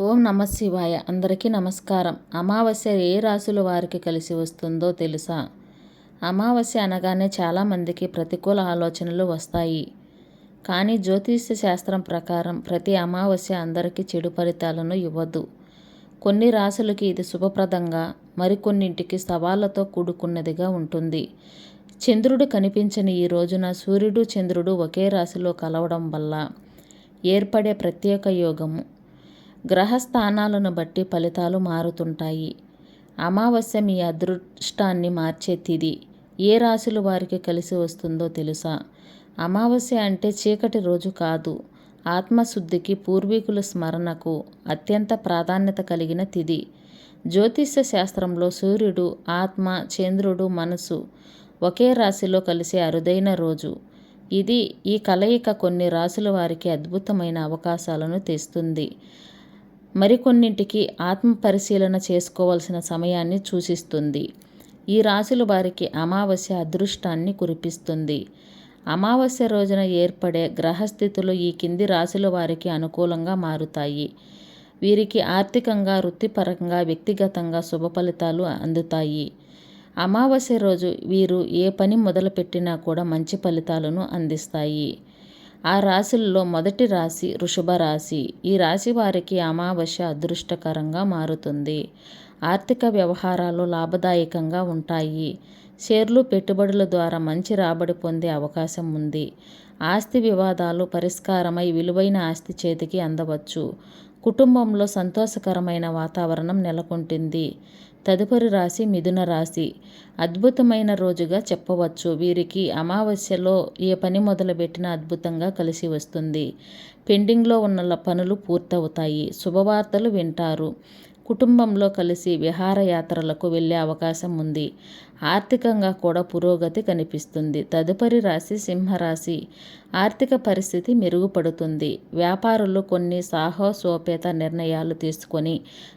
ఓం నమ శివాయ. అందరికీ నమస్కారం. అమావాస్య ఏ రాశుల వారికి కలిసి వస్తుందో తెలుసా? అమావాస్య అనగానే చాలామందికి ప్రతికూల ఆలోచనలు వస్తాయి. కానీ జ్యోతిష్య శాస్త్రం ప్రకారం ప్రతి అమావాస్య అందరికీ చెడు ఫలితాలను ఇవ్వదు. కొన్ని రాశులకి ఇది శుభప్రదంగా మరికొన్నింటికి సవాళ్ళతో కూడుకున్నదిగా ఉంటుంది. చంద్రుడు కనిపించని ఈ రోజున సూర్యుడు చంద్రుడు ఒకే రాశిలో కలవడం వల్ల ఏర్పడే ప్రత్యేక యోగము గ్రహస్థానాలను బట్టి ఫలితాలు మారుతుంటాయి. అమావాస్య మీ అదృష్టాన్ని మార్చే తిది. ఏ రాశులు వారికి కలిసి వస్తుందో తెలుసా? అమావాస్య అంటే చీకటి రోజు కాదు. ఆత్మశుద్ధికి పూర్వీకుల స్మరణకు అత్యంత ప్రాధాన్యత కలిగిన తిది. జ్యోతిష్య శాస్త్రంలో సూర్యుడు ఆత్మ చంద్రుడు మనసు ఒకే రాశిలో కలిసే అరుదైన రోజు. ఇది ఈ కలయిక కొన్ని రాశుల వారికి అద్భుతమైన అవకాశాలను తెస్తుంది. మరికొన్నింటికి ఆత్మ పరిశీలన చేసుకోవాల్సిన సమయాన్ని సూచిస్తుంది. ఈ రాశుల వారికి అమావాస్య అదృష్టాన్ని కురిపిస్తుంది. అమావాస్య రోజున ఏర్పడే గ్రహస్థితులు ఈ కింది రాశుల వారికి అనుకూలంగా మారుతాయి. వీరికి ఆర్థికంగా వృత్తిపరంగా వ్యక్తిగతంగా శుభ ఫలితాలు అందుతాయి. అమావాస్య రోజు వీరు ఏ పని మొదలుపెట్టినా కూడా మంచి ఫలితాలను అందిస్తాయి. ఆ రాశుల్లో మొదటి రాశి వృషభ రాశి. ఈ రాశి వారికి అమావాస్య అదృష్టకరంగా మారుతుంది. ఆర్థిక వ్యవహారాలు లాభదాయకంగా ఉంటాయి. షేర్లు పెట్టుబడుల ద్వారా మంచి రాబడి పొందే అవకాశం ఉంది. ఆస్తి వివాదాలు పరిష్కారమై విలువైన ఆస్తి చేతికి అందవచ్చు. కుటుంబంలో సంతోషకరమైన వాతావరణం నెలకొంటుంది. తదుపరి రాశి మిథున రాశి. అద్భుతమైన రోజుగా చెప్పవచ్చు. వీరికి అమావాస్యలో ఏ పని మొదలుపెట్టినా అద్భుతంగా కలిసి వస్తుంది. పెండింగ్లో ఉన్న పనులు పూర్తవుతాయి. శుభవార్తలు వింటారు. కుటుంబంలో కలిసి విహారయాత్రలకు వెళ్ళే అవకాశం ఉంది. ఆర్థికంగా కూడా పురోగతి కనిపిస్తుంది. తదుపరి రాశి సింహరాశి. ఆర్థిక పరిస్థితి మెరుగుపడుతుంది. వ్యాపారులు కొన్ని సాహసోపేత నిర్ణయాలు తీసుకొని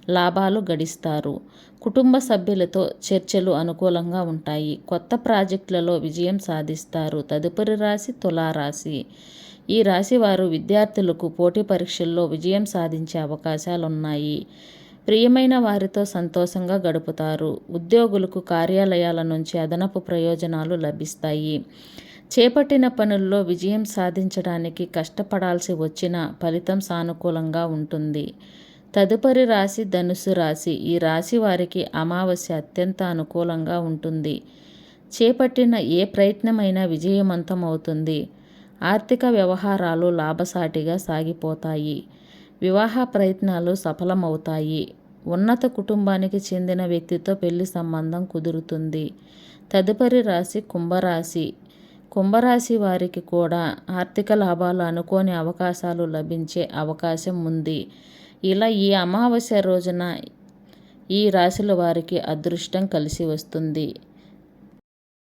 లాభాలు గడిస్తారు. కుటుంబ సభ్యులతో చర్చలు అనుకూలంగా ఉంటాయి. కొత్త ప్రాజెక్టులలో విజయం సాధిస్తారు. తదుపరి రాశి తులారాశి. ఈ రాశి వారు విద్యార్థులకు పోటీ పరీక్షల్లో విజయం సాధించే అవకాశాలు ఉన్నాయి ప్రియమైన వారితో సంతోషంగా గడుపుతారు. ఉద్యోగులకు కార్యాలయాల నుంచి అదనపు ప్రయోజనాలు లభిస్తాయి. చేపట్టిన పనుల్లో విజయం సాధించడానికి కష్టపడాల్సి వచ్చిన ఫలితం సానుకూలంగా ఉంటుంది. తదుపరి రాశి ధనుసు రాశి. ఈ రాశి వారికి అమావాస్య అత్యంత అనుకూలంగా ఉంటుంది. చేపట్టిన ఏ ప్రయత్నమైనా విజయవంతం అవుతుంది. ఆర్థిక వ్యవహారాలు లాభసాటిగా సాగిపోతాయి. వివాహ ప్రయత్నాలు సఫలమవుతాయి. ఉన్నత కుటుంబానికి చెందిన వ్యక్తితో పెళ్ళి సంబంధం కుదురుతుంది. తదుపరి రాశి కుంభరాశి. కుంభరాశి వారికి కూడా ఆర్థిక లాభాలు అనుకోని అవకాశాలు లభించే అవకాశం ఉంది. ఇలా ఈ అమావాస్య రోజున ఈ రాశుల వారికి అదృష్టం కలిసి వస్తుంది.